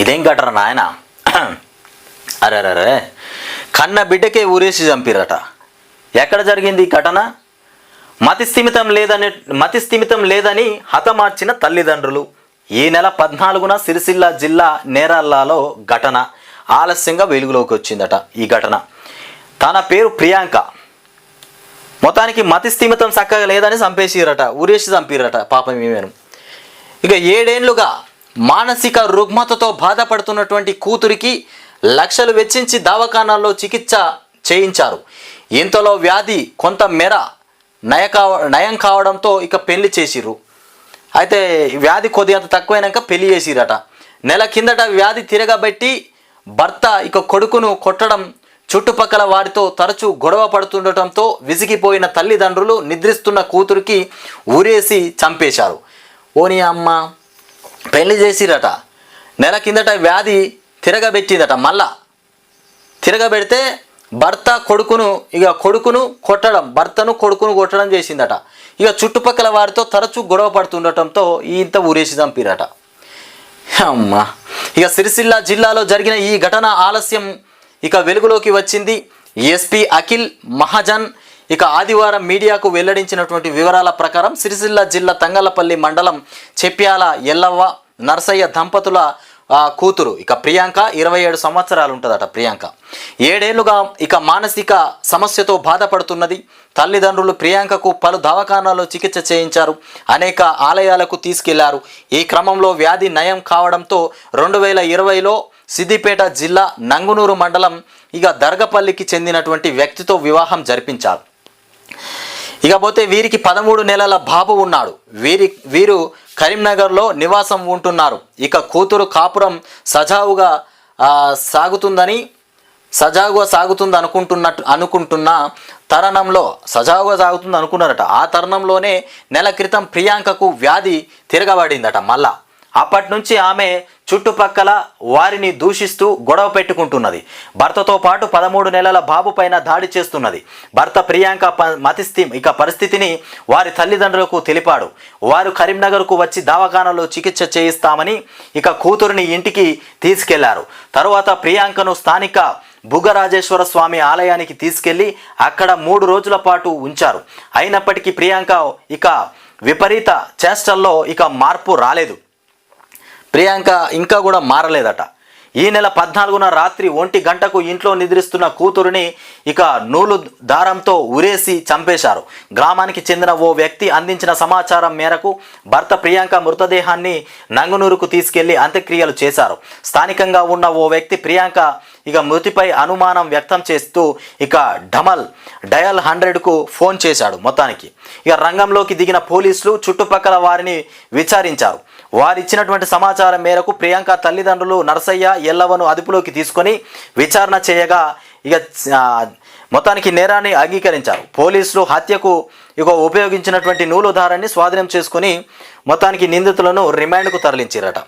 ఇదేం ఘటన నాయన? అరే అరే కన్న బిడ్డకే ఊరేసి చంపిరట ఎక్కడ జరిగింది ఈ ఘటన? మతి స్థిమితం లేదని మతి స్థిమితం లేదని హతమార్చిన తల్లిదండ్రులు. ఈ నెల పద్నాలుగున సిరిసిల్ల జిల్లా నేరల్లాలో ఘటన ఆలస్యంగా వెలుగులోకి వచ్చిందట ఈ ఘటన. తన పేరు ప్రియాంక. మొత్తానికి మతి స్థిమితం చక్కగా లేదని చంపేసిరట ఊరేసి చంపిరట పాపం ఇక ఏడేళ్ళుగా మానసిక రుగ్మతతో బాధపడుతున్నటువంటి కూతురికి లక్షలు వెచ్చించి దవాఖానాల్లో చికిత్స చేయించారు. ఇంతలో వ్యాధి కొంత మేర నయ కావ నయం కావడంతో ఇక పెళ్ళి చేసిర్రు. అయితే వ్యాధి కొద్దిగంత తక్కువైనాక పెళ్ళి చేసిరట. నెల కిందట వ్యాధి తిరగబెట్టి భర్త ఇక కొడుకును కొట్టడం చుట్టుపక్కల వారితో తరచూ గొడవ పడుతుండటంతో విసిగిపోయిన తల్లిదండ్రులు నిద్రిస్తున్న కూతురికి ఊరేసి చంపేశారు. ఓని అమ్మ పెళ్ళి చేసిరట. నెల కిందట వ్యాధి తిరగబెట్టిందట మళ్ళా. తిరగబెడితే భర్త కొడుకును ఇక కొడుకును కొట్టడం భర్తను కొడుకును కొట్టడం చేసిందట. ఇక చుట్టుపక్కల వారితో తరచూ గొడవ పడుతుండటంతో ఇంత ఊరేసి చంపిరట. అమ్మా. ఇక సిరిసిల్ల జిల్లాలో జరిగిన ఈ ఘటన ఆలస్యం ఇక వెలుగులోకి వచ్చింది. ఎస్పీ అఖిల్ మహాజన్ ఇక ఆదివారం మీడియాకు వెల్లడించినటువంటి వివరాల ప్రకారం సిరిసిల్ల జిల్లా తంగలపల్లి మండలం చెప్యాల ఎల్లవ్వ నర్సయ్య దంపతుల కూతురు. ఇక ప్రియాంక ఇరవై ఏడు సంవత్సరాలు ఉంటుందట ప్రియాంక. ఏడేళ్ళుగా ఇక మానసిక సమస్యతో బాధపడుతున్నది. తల్లిదండ్రులు ప్రియాంకకు పలు దవాఖానాల్లో చికిత్స చేయించారు. అనేక ఆలయాలకు తీసుకెళ్ళారు. ఈ క్రమంలో వ్యాధి నయం కావడంతో రెండు వేల ఇరవైలో సిద్దిపేట జిల్లా నంగునూరు మండలం ఇక దర్గపల్లికి చెందినటువంటి వ్యక్తితో వివాహం జరిపించారు. ఇకపోతే వీరికి పదమూడు నెలల బాబు ఉన్నాడు. వీరి వీరు కరీంనగర్లో నివాసం ఉంటున్నారు. ఇక కూతురు కాపురం సజావుగా సాగుతుందని సజావుగా సాగుతుంది అనుకుంటున్నట్టు అనుకుంటున్న తరుణంలో సజావుగా సాగుతుంది అనుకున్నారట ఆ తరుణంలోనే నెల క్రితం ప్రియాంకకు వ్యాధి తిరగబడిందట మళ్ళా. అప్పటి నుంచి ఆమె చుట్టుపక్కల వారిని దూషిస్తూ గొడవ పెట్టుకుంటున్నది. భర్తతో పాటు పదమూడు నెలల బాబు పైన దాడి చేస్తున్నది. భర్త ప్రియాంక ప- మతిస్థి ఇక పరిస్థితిని వారి తల్లిదండ్రులకు తెలిపాడు. వారు కరీంనగర్కు వచ్చి దవాఖానలో చికిత్స చేయిస్తామని ఇక కూతురిని ఇంటికి తీసుకెళ్ళారు. తరువాత ప్రియాంకను స్థానిక భుగరాజేశ్వర స్వామి ఆలయానికి తీసుకెళ్ళి అక్కడ మూడు రోజుల పాటు ఉంచారు. అయినప్పటికీ ప్రియాంక ఇక విపరీత చేష్టల్లో ఇక మార్పు రాలేదు. ప్రియాంక ఇంకా కూడా మారలేదట. ఈ నెల పద్నాలుగున రాత్రి ఒంటి గంటకు ఇంట్లో నిద్రిస్తున్న కూతురుని ఇక నూలు దారంతో ఉరేసి చంపేశారు. గ్రామానికి చెందిన ఓ వ్యక్తి అందించిన సమాచారం మేరకు భర్త ప్రియాంక మృతదేహాన్ని నంగునూరుకు తీసుకెళ్ళి అంత్యక్రియలు చేశారు. స్థానికంగా ఉన్న ఓ వ్యక్తి ప్రియాంక ఇక మృతిపై అనుమానం వ్యక్తం చేస్తూ ఇక ఢమల్ డయల్ హండ్రెడ్కు ఫోన్ చేశాడు మొత్తానికి. ఇక రంగంలోకి దిగిన పోలీసులు చుట్టుపక్కల వారిని విచారించారు. వారిచ్చినటువంటి సమాచారం మేరకు ప్రియాంక తల్లిదండ్రులు నరసయ్య ఎల్లవను అదుపులోకి తీసుకొని విచారణ చేయగా ఇక మొత్తానికి నేరాన్ని అంగీకరించారు. పోలీసులు హత్యకు ఇక ఉపయోగించినటువంటి నూలు దారాన్ని స్వాధీనం చేసుకుని మొత్తానికి నిందితులను రిమాండ్కు తరలించారట.